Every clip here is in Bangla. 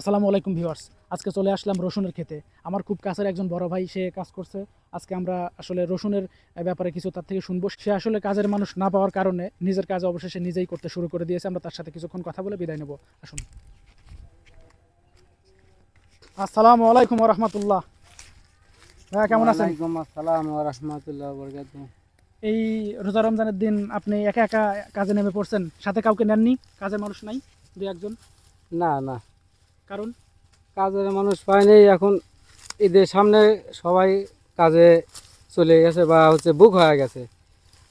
আসসালামু আলাইকুম ভিউয়ার্স। আজকে চলে আসলাম রসুনের খেতে আমার খুব কাছের একজন বড় ভাই সে কাজ করছে। আজকে আমরা আসলে রসুনের ব্যাপারে কিছু তার থেকে শুনব। সে আসলে কাজের মানুষ না পাওয়ার কারণে নিজের কাজ অবশেষে নিজেই করতে শুরু করে দিয়েছে। আমরা তার সাথে কিছুক্ষণ কথা বলে বিদায় নেব। আসুন। আসসালামু আলাইকুম রহমতুল্লাহ ভাইয়া কেমন আছেন? ওয়ালাইকুম আসসালাম ওয়া রাহমাতুল্লাহি ওয়া বারাকাতুহু এই রোজা রমজানের দিন আপনি একা একা কাজে নেমে পড়ছেন? সাথে কাউকে নেননি? কাজের মানুষ নাই? দুই একজন? না না। কারণ? কাজের মানুষ পায়নি এখন ঈদের সামনে সবাই কাজে চলে গেছে বা হচ্ছে বুক হয়ে গেছে।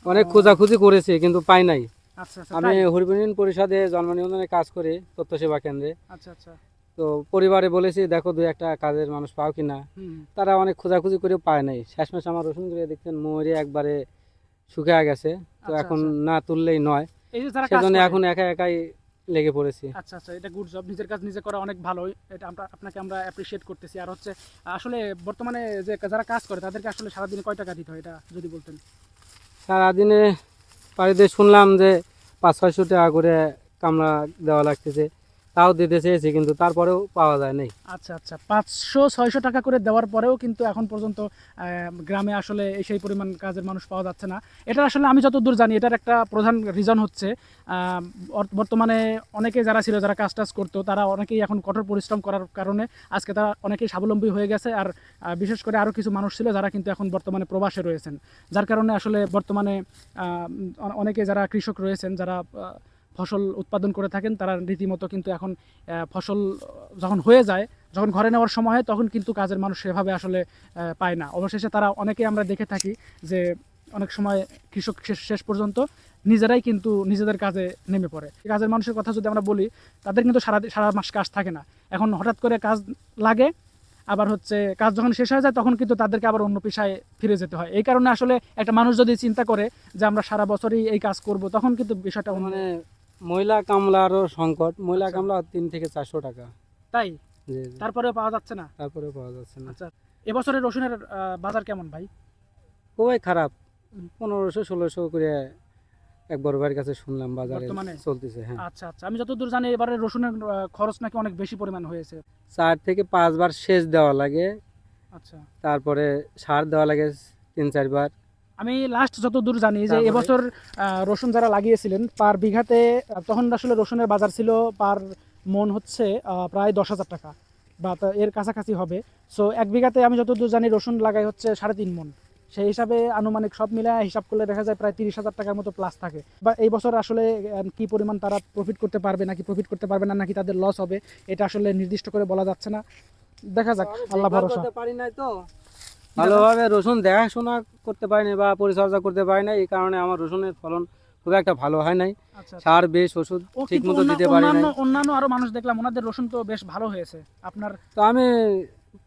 অনেক খোঁজাখুঁজি করেছি কিন্তু পাই নাই। আচ্ছা আচ্ছা আমি? হরিবিন পরিষদে জন্ম নিবন্ধনে কাজ করি তথ্য সেবা কেন্দ্রে। আচ্ছা আচ্ছা। তো পরিবারে বলেছি দেখো দুই একটা কাজের মানুষ পাও কিনা? তারা অনেক খোঁজাখুঁজি করে পায় নাই। শেষমেশ আমার রসুন করে দেখছেন মরে একবারে শুকিয়ে গেছে। তো এখন। না তুললেই নয়। সেজন্য এখন একা একাই লেগে পড়েছি। আচ্ছা আচ্ছা এটা গুড জব নিজের কাজ নিজে করা অনেক ভালো। এটা আমরা আপনাকে আমরা অ্যাপ্রিসিয়েট করতেছি। আর হচ্ছে আসলে বর্তমানে যে যারা কাজ করে তাদেরকে আসলে সারাদিনে কয় টাকা দিতে হয়? এটা যদি বলতেন। সারাদিনে বাড়িতে শুনলাম যে পাঁচ ছয়শো টাকা করে কামলা দেওয়া লাগতেছে। তাও দিতে চেয়েছি, কিন্তু তারপরেও পাওয়া যায় নাই। আচ্ছা আচ্ছা পাঁচশো, ছয়শো টাকা করে দেওয়ার পরেও কিন্তু এখন পর্যন্ত গ্রামে আসলে সেই পরিমাণ কাজের মানুষ পাওয়া যাচ্ছে না। এটা আসলে আমি যতদূর জানি, এটার একটা প্রধান রিজন হচ্ছে বর্তমানে অনেকে যারা ছিল, যারা কাজ টাজ করতো, তারা অনেকেই এখন কঠোর পরিশ্রম করার কারণে আজকে তারা অনেকেই স্বাবলম্বী হয়ে গেছে। আর বিশেষ করে আরও কিছু মানুষ ছিল, যারা কিন্তু এখন বর্তমানে প্রবাসে রয়েছেন। যার কারণে আসলে বর্তমানে অনেকে যারা কৃষক রয়েছেন, যারা ফসল উৎপাদন করে থাকেন, তারা রীতিমতো কিন্তু এখন ফসল যখন হয়ে যায়, যখন ঘরে নেওয়ার সময় হয়, তখন কিন্তু কাজের মানুষ সেভাবে আসলে পায় না। অবশেষে তারা অনেকেই আমরা দেখে থাকি যে, অনেক সময় কৃষক শেষ পর্যন্ত নিজেরাই কিন্তু নিজেদের কাজে নেমে পড়ে। কাজের মানুষের কথা যদি আমরা বলি, তাদের কিন্তু সারা সারা মাস কাজ থাকে না। এখন হঠাৎ করে কাজ লাগে, আবার হচ্ছে কাজ যখন শেষ হয়ে যায়, তখন কিন্তু তাদেরকে আবার অন্য পেশায় ফিরে যেতে হয়। এই কারণে আসলে একটা মানুষ যদি চিন্তা করে যে, আমরা সারা বছরই এই কাজ করব, তখন কিন্তু বিষয়টা মানে মহিলা কামলারও সংকট। আচ্ছা। কামলা তিন থেকে চারশো টাকা। তাই? জি জি। তারপরেও পাওয়া যাচ্ছে না? তারপরে পাওয়া যাচ্ছে না। আচ্ছা এবছরের রসুনের আহ, বাজার কেমন ভাই? খুবই খারাপ। পনেরোশো ষোলোশো করে এক বড় ভাইয়ের কাছে শুনলাম বাজারে বর্তমানে? চলতেছে হ্যাঁ। আচ্ছা আচ্ছা। আমি যতদূর জানি এবারে রসুনের আহ, খরচ নাকি অনেক বেশি পরিমাণ হয়েছে। চার থেকে পাঁচবার সেচ দেওয়া লাগে। আচ্ছা। তারপরে সার দেওয়া লাগে তিন চারবার। আমি লাস্ট যতদূর জানি যে এবছর রসুন যারা লাগিয়েছিলেন পার বিঘাতে তখন আসলে রসুনের বাজার ছিল পার মন হচ্ছে প্রায় দশ হাজার টাকা। বা এর কাছাকাছি হবে। সো এক বিঘাতে আমি যতদূর জানি রসুন লাগাই হচ্ছে সাড়ে তিন মন। সেই হিসাবে আনুমানিক সব মিলে হিসাব করলে দেখা যায় প্রায় তিরিশ হাজার টাকার মতো প্লাস থাকে। বা এই বছর আসলে কি পরিমাণ তারা প্রফিট করতে পারবে নাকি প্রফিট করতে পারবে না নাকি তাদের লস হবে এটা আসলে নির্দিষ্ট করে বলা যাচ্ছে না। দেখা যাক আল্লাহ ভরসা। পারি নাই তো? ভালোভাবে রসুন দেখাশোনা করতে পারিনি বা পরিচর্যা করতে পারি নাই এই কারণে আমার রসুনের ফলন খুব একটা ভালো হয় নাই। আচ্ছা সার বেশ ওষুধ ঠিক মতো দিতে পারি অন্যান্য আরও মানুষ দেখলাম ওনাদের রসুন তো বেশ ভালো হয়েছে। আপনার তো আমি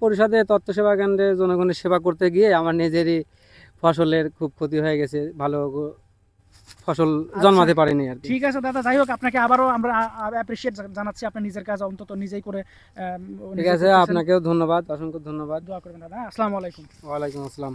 পরিষদে তত্ত্ব সেবা কেন্দ্রে জনগণের সেবা করতে গিয়ে আমার নিজেরই ফসলের খুব ক্ষতি হয়ে গেছে ভালো ফসল জন্মাতে পারেনি আর ঠিক আছে দাদা যাই হোক আপনাকে আবারও আমরা অ্যাপ্রিসিয়েট জানাচ্ছি আপনি নিজের কাজ অন্তত নিজেই করে ঠিক আছে আপনাকেও ধন্যবাদ অসংখ্য ধন্যবাদ। দোয়া করবেন দাদা? আসসালামু আলাইকুম। ওয়ালাইকুম আসসালাম।